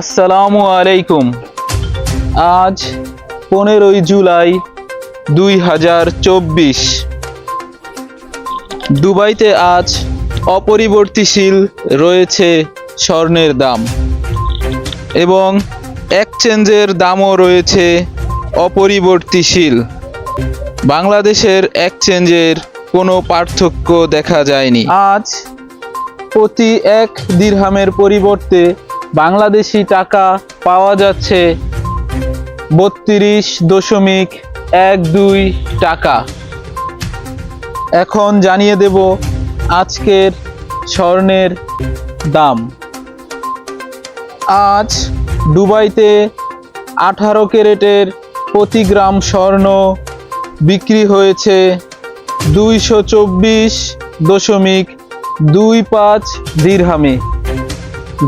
আসসালামু আলাইকুম। আজ পনেরোই জুলাই দুই হাজার চব্বিশ। দুবাইতে আজ অপরিবর্তিশীল রয়েছে স্বর্ণের দাম এবং এক্সচেঞ্জের দামও রয়েছে অপরিবর্তিশীল। বাংলাদেশের এক্সচেঞ্জের কোনো পার্থক্য দেখা যায়নি। আজ প্রতি এক দিরহামের পরিবর্তে বাংলাদেশি টাকা পাওয়া যাচ্ছে বত্রিশ দশমিক এক দুই টাকা। এখন জানিয়ে দেব আজকের স্বর্ণের দাম। আজ দুবাইতে আঠারো ক্যারেটের প্রতি গ্রাম স্বর্ণ বিক্রি হয়েছে দুইশো চব্বিশ দশমিক দুই পাঁচ দিরহামে,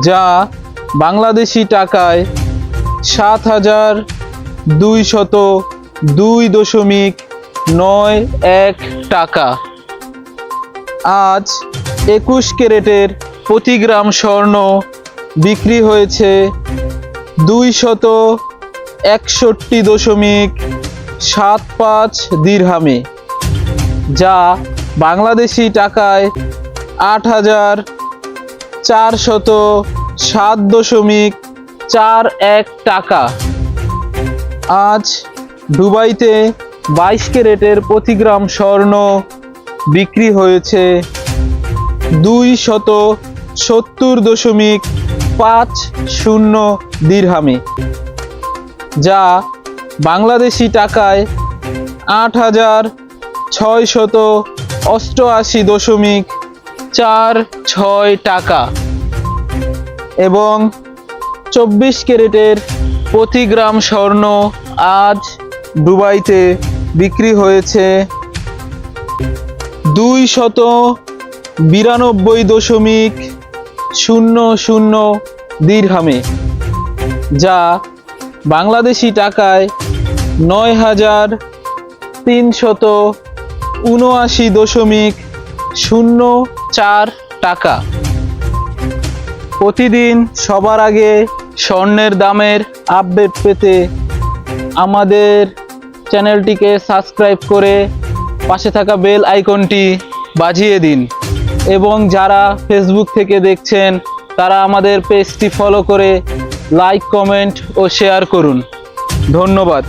যা বাংলাদেশি টাকায় সাত হাজার দুইশত দুই দশমিক নয় এক টাকা। আজ একুশ ক্যারেটের প্রতি গ্রাম স্বর্ণ বিক্রি হয়েছে দুইশত একষট্টি দশমিক সাত পাঁচ দিরহামে, যা বাংলাদেশি টাকায় আট হাজার চারশত সাত দশমিক চার এক টাকা। আজ দুবাইতে বাইশ ক্যারেটের প্রতি গ্রাম স্বর্ণ বিক্রি হয়েছে দুই শত সত্তর দশমিক পাঁচ শূন্য দিরহামে, যা বাংলাদেশি টাকায় আট হাজার ছয় শত অষ্টআশি দশমিক চার ছয় টাকা। এবং চব্বিশ ক্যারেটের প্রতি গ্রাম স্বর্ণ আজ দুবাইতে বিক্রি হয়েছে দুই শত বিরানব্বই দশমিক শূন্য শূন্য দিরহামে যা বাংলাদেশি টাকায় নয় হাজার তিনশত উনআশি দশমিক শূন্য চার টাকা। প্রতিদিন সবার আগে স্বর্ণের দামের আপডেট পেতে আমাদের চ্যানেলটিকে সাবস্ক্রাইব করে পাশে থাকা বেল আইকনটি বাজিয়ে দিন। এবং যারা ফেসবুক থেকে দেখছেন, তারা আমাদের পেজটি ফলো করে লাইক কমেন্ট ও শেয়ার করুন। ধন্যবাদ।